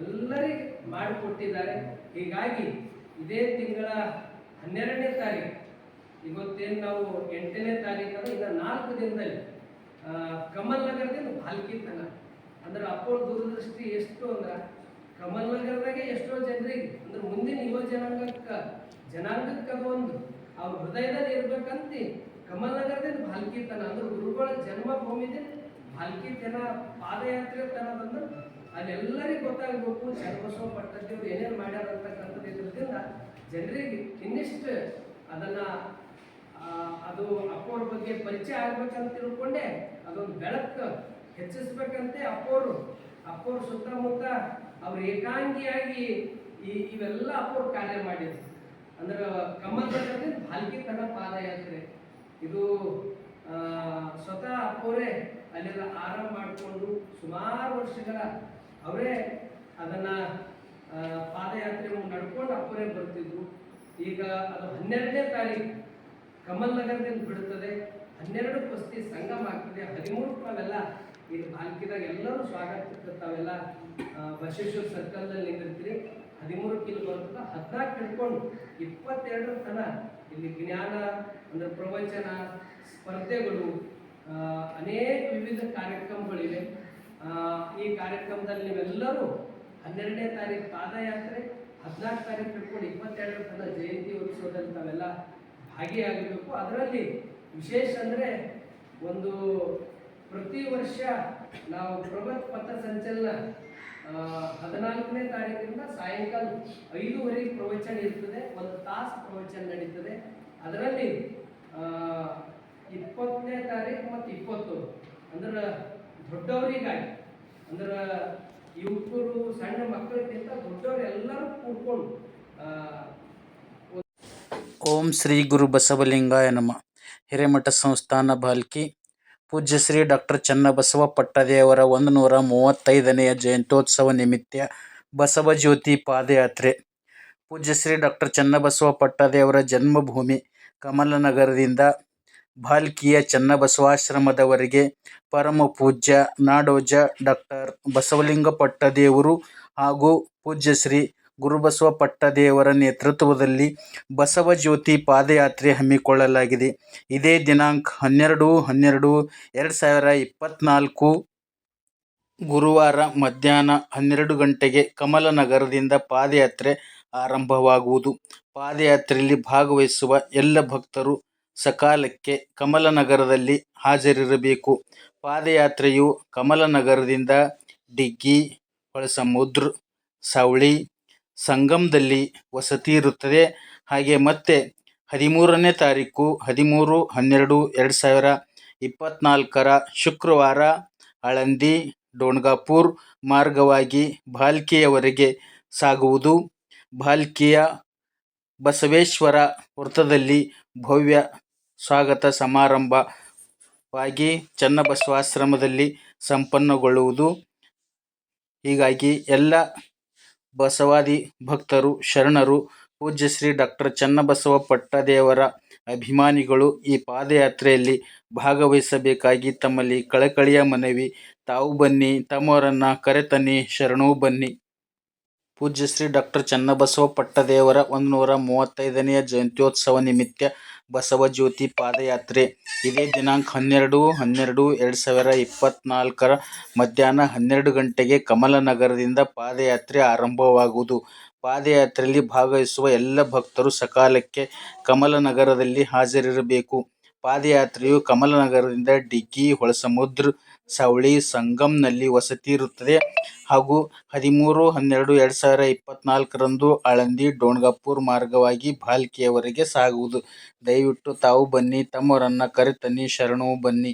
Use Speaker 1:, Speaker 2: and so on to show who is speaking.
Speaker 1: ಎಲ್ಲರಿಗೆ ಮಾಡಿಕೊಟ್ಟಿದ್ದಾರೆ. ಹೀಗಾಗಿ ಇದೇ ತಿಂಗಳ ಹನ್ನೆರಡನೇ ತಾರೀಕು, ಇವತ್ತೇನು ನಾವು ಎಂಟನೇ ತಾರೀಕು ಅಂದ್ರೆ ಇನ್ನು ನಾಲ್ಕು ದಿನದಲ್ಲಿ ಕಮಲ್ ನಗರದಿಂದ ಭಾಲ್ಕಿ ಅಂದ್ರೆ ಅಪ್ಪೋಳ ದೂರದೃಷ್ಟಿ ಎಷ್ಟು ಅಂದ್ರೆ, ಕಮಲ್ ನಗರದಾಗೆ ಎಷ್ಟೋ ಜನರಿಗೆ, ಅಂದ್ರೆ ಮುಂದಿನ ಯುವ ಜನಾಂಗಕ್ಕೆ ಜನಾಂಗಕ್ಕೆ ಒಂದು. ಅವ್ರ ಹೃದಯದಲ್ಲಿ ಇರ್ಬೇಕಂತ ಕಮಲ್ ನಗರದಿಂದ ಭಾಲ್ಕಿ ತನ ಅಂದ್ರೆ ಗುರುಗಳ ಜನ್ಮಭೂಮಿದೆ ಭಾಲ್ಕಿ ತನ ಪಾದಯಾತ್ರೆ ತನದಂದ್ರೆ ಅಲ್ಲೆಲ್ಲರಿಗೂ ಗೊತ್ತಾಗಬೇಕು ಚನ್ನಬಸವ ಪಟ್ಟದೇವ್ರು ಏನೇನು ಮಾಡ್ಯಾರ ಅಂತಕ್ಕಂಥದ್ದು ಇದ್ರದಿಂದ ಜನರಿಗೆ ಇನ್ನಿಷ್ಟು ಅದನ್ನ ಅದು ಅಪ್ಪವ್ರ ಬಗ್ಗೆ ಪರಿಚಯ ಆಗ್ಬೇಕಂತ ತಿಳ್ಕೊಂಡೆ, ಅದೊಂದು ಬೆಳಕು ಹೆಚ್ಚಿಸ್ಬೇಕಂತೆ ಅಪ್ಪೋರು ಅಪ್ಪೋರು ಸುತ್ತಮುತ್ತ ಅವ್ರು ಏಕಾಂಗಿಯಾಗಿ ಈ, ಇವೆಲ್ಲ ಅಪ್ಪೋರು ಕಾರ್ಯ ಮಾಡಿದ್ರು. ಅಂದ್ರೆ ಕಮಲದಲ್ಲಿ ಭಾಲ್ಕಿ ತನ ಪಾದಯಾತ್ರೆ. ಇದು ಸ್ವತಃ ಅಪ್ಪೋರೇ ಅಲ್ಲೆಲ್ಲ ಆರಾಮ ಮಾಡಿಕೊಂಡು ಸುಮಾರು ವರ್ಷಗಳ ಅವರೇ ಅದನ್ನ ಪಾದಯಾತ್ರೆ ನಡ್ಕೊಂಡು ಅಪ್ಪರೇ ಬರ್ತಿದ್ರು. ಈಗ ಅದು ಹನ್ನೆರಡನೇ ತಾರೀಕು ಕಮಲ್ ನಗರದಿಂದ ಬಿಡುತ್ತದೆ. ಹನ್ನೆರಡು ಪಸ್ತಿ ಸಂಗಮ ಆಗ್ತದೆ. ಹದಿಮೂರು ನಾವೆಲ್ಲ ಇಲ್ಲಿ ಬಾಲ್ಕಿದಾಗ ಎಲ್ಲರೂ ಸ್ವಾಗತ ತಾವೆಲ್ಲ ಬಸವೇಶ್ವರ ಸರ್ಕಲ್ನಲ್ಲಿ ನಿಂತಿರ್ತೀರಿ. ಹದಿಮೂರು ಕಿಲೋ ಬರ್ತದೆ ಹದಿನಾಲ್ಕು ಹಿಡ್ಕೊಂಡು ಇಪ್ಪತ್ತೆರಡರ ತನ ಇಲ್ಲಿ ಜ್ಞಾನ, ಅಂದ್ರೆ ಪ್ರವಚನ, ಸ್ಪರ್ಧೆಗಳು ಅನೇಕ ವಿವಿಧ ಕಾರ್ಯಕ್ರಮಗಳಿವೆ. ಈ ಕಾರ್ಯಕ್ರಮದಲ್ಲಿ ನೀವೆಲ್ಲರೂ ಹನ್ನೆರಡನೇ ತಾರೀಕು ಪಾದಯಾತ್ರೆ, ಹದಿನಾಲ್ಕು ತಾರೀಕು ಹಿಡ್ಕೊಂಡು ಇಪ್ಪತ್ತೆರಡರ ತನ ಜಯಂತಿ ಉತ್ಸವದಲ್ಲಿ ತಾವೆಲ್ಲ ಭಾಗಿಯಾಗಬೇಕು. ಅದರಲ್ಲಿ ವಿಶೇಷ ಅಂದರೆ ಒಂದು ಪ್ರತಿ ವರ್ಷ ನಾವು ಬೃಹತ್ ಪಥ ಸಂಚಲನ ಹದಿನಾಲ್ಕನೇ ತಾರೀಕಿಂದ ಸಾಯಂಕಾಲ ಐದೂವರೆಗೆ ಪ್ರವಚನ ಇರ್ತದೆ, ಒಂದು ತಾಸು ಪ್ರವಚನ ನಡೀತದೆ. ಅದರಲ್ಲಿ ಇಪ್ಪತ್ತನೇ ತಾರೀಕು ಮತ್ತು ಇಪ್ಪತ್ತು ಅಂದ್ರೆ ದೊಡ್ಡವರಿಗಾಗಿ. ಅಂದ್ರೆ ಯುವಕರು ಸಣ್ಣ ಮಕ್ಕಳಿಗಿಂತ ದೊಡ್ಡವರು ಎಲ್ಲರೂ ಕೂಡ್ಕೊಂಡು
Speaker 2: ಓಂ ಶ್ರೀ ಗುರು ಬಸವಲಿಂಗಾಯ ನಮ. ಹಿರೇಮಠ ಸಂಸ್ಥಾನ ಬಾಲ್ಕಿ, ಪೂಜ್ಯ ಶ್ರೀ ಡಾಕ್ಟರ್ ಚನ್ನಬಸವ ಪಟ್ಟದೇವರ ಒಂದು ನೂರ ಮೂವತ್ತೈದನೆಯ ಜಯಂತ್ಯೋತ್ಸವ ನಿಮಿತ್ತ ಬಸವ ಜ್ಯೋತಿ ಪಾದಯಾತ್ರೆ. ಪೂಜ್ಯ ಶ್ರೀ ಡಾಕ್ಟರ್ ಚನ್ನಬಸವ ಪಟ್ಟದೇವರ ಜನ್ಮಭೂಮಿ ಕಮಲನಗರದಿಂದ ಭಾಲ್ಕಿಯ ಚನ್ನಬಸವಾಶ್ರಮದವರಿಗೆ ಪರಮ ಪೂಜ್ಯ ನಾಡೋಜ ಡಾಕ್ಟರ್ ಬಸವಲಿಂಗ ಪಟ್ಟದೇವರು ಹಾಗೂ ಪೂಜ್ಯ ಶ್ರೀ ಗುರುಬಸವ ಪಟ್ಟದೇವರ ನೇತೃತ್ವದಲ್ಲಿ ಬಸವ ಜ್ಯೋತಿ ಪಾದಯಾತ್ರೆ ಹಮ್ಮಿಕೊಳ್ಳಲಾಗಿದೆ. ಇದೇ ದಿನಾಂಕ ಹನ್ನೆರಡು ಹನ್ನೆರಡು ಎರಡು ಸಾವಿರ ಇಪ್ಪತ್ತ್ನಾಲ್ಕು ಗುರುವಾರ ಮಧ್ಯಾಹ್ನ ಹನ್ನೆರಡು ಗಂಟೆಗೆ ಕಮಲನಗರದಿಂದ ಪಾದಯಾತ್ರೆ ಆರಂಭವಾಗುವುದು. ಪಾದಯಾತ್ರೆಯಲ್ಲಿ ಭಾಗವಹಿಸುವ ಎಲ್ಲ ಭಕ್ತರು ಸಕಾಲಕ್ಕೆ ಕಮಲನಗರದಲ್ಲಿ ಹಾಜರಿರಬೇಕು. ಪಾದಯಾತ್ರೆಯು ಕಮಲನಗರದಿಂದ ಡಿಗ್ಗಿ, ಹೊಳಸಮುದ್ರ, ಸಾವಳಿ, ಸಂಗಮದಲ್ಲಿ ವಸತಿ ಇರುತ್ತದೆ ಹಾಗೆ ಮತ್ತೆ ಹದಿಮೂರನೇ ತಾರೀಕು ಹದಿಮೂರು, ಹನ್ನೆರಡು, ಎರಡು ಸಾವಿರ ಇಪ್ಪತ್ನಾಲ್ಕರ ಶುಕ್ರವಾರ ಆಳಂದಿ ಡೋಣ್ಗಾಪುರ್ ಮಾರ್ಗವಾಗಿ ಭಾಲ್ಕಿಯವರೆಗೆ ಸಾಗುವುದು. ಭಾಲ್ಕಿಯ ಬಸವೇಶ್ವರ ವೃತ್ತದಲ್ಲಿ ಭವ್ಯ ಸ್ವಾಗತ ಸಮಾರಂಭವಾಗಿ ಚನ್ನಬಸವಾಶ್ರಮದಲ್ಲಿ ಸಂಪನ್ನಗೊಳ್ಳುವುದು. ಹೀಗಾಗಿ ಎಲ್ಲ ಬಸವಾದಿ ಭಕ್ತರು, ಶರಣರು, ಪೂಜ್ಯ ಶ್ರೀ ಡಾಕ್ಟರ್ ಚನ್ನಬಸವ ಪಟ್ಟದೇವರ ಅಭಿಮಾನಿಗಳು ಈ ಪಾದಯಾತ್ರೆಯಲ್ಲಿ ಭಾಗವಹಿಸಬೇಕಾಗಿ ತಮ್ಮಲ್ಲಿ ಕಳಕಳಿಯ ಮನವಿ, ತಾವು ಬನ್ನಿ, ತಮ್ಮವರನ್ನು ಕರೆತನ್ನಿ, ಶರಣೂ ಬನ್ನಿ. ಪೂಜ್ಯ ಶ್ರೀ ಡಾಕ್ಟರ್ ಚನ್ನಬಸವ ಪಟ್ಟದೇವರ ಒಂದು ನೂರ ಮೂವತ್ತೈದನೆಯ ಜಯಂತ್ಯೋತ್ಸವ ನಿಮಿತ್ತ ಬಸವ ಜ್ಯೋತಿ ಪಾದಯಾತ್ರೆ. ಇದೇ ದಿನಾಂಕ ಹನ್ನೆರಡು ಹನ್ನೆರಡು, ಎರಡು ಸಾವಿರ ಇಪ್ಪತ್ತ್ನಾಲ್ಕರ ಮಧ್ಯಾಹ್ನ ಹನ್ನೆರಡು ಗಂಟೆಗೆ ಕಮಲನಗರದಿಂದ ಪಾದಯಾತ್ರೆ ಆರಂಭವಾಗುವುದು. ಪಾದಯಾತ್ರೆಯಲ್ಲಿ ಭಾಗವಹಿಸುವ ಎಲ್ಲ ಭಕ್ತರು ಸಕಾಲಕ್ಕೆ ಕಮಲನಗರದಲ್ಲಿ ಹಾಜರಿರಬೇಕು. ಪಾದಯಾತ್ರೆಯು ಕಮಲನಗರದಿಂದ ಡಿಗ್ಗಿ, ಹೊಳಸಮುದ್ರ, ಸಾವಳಿ, ಸಂಗಮ್ನಲ್ಲಿ ವಸತಿ ಇರುತ್ತದೆ. ಹಾಗೂ ಹದಿಮೂರು, ಹನ್ನೆರಡು, ಎರಡು ಸಾವಿರ ಇಪ್ಪತ್ನಾಲ್ಕರಂದು ಆಳಂದಿ, ಡೋಣ್ಗಾಪುರ್ ಮಾರ್ಗವಾಗಿ ಭಾಲ್ಕಿಯವರೆಗೆ ಸಾಗುವುದು. ದಯವಿಟ್ಟು ತಾವು ಬನ್ನಿ, ತಮ್ಮವರನ್ನು ಕರೆತನ್ನಿ, ಶರಣು ಬನ್ನಿ.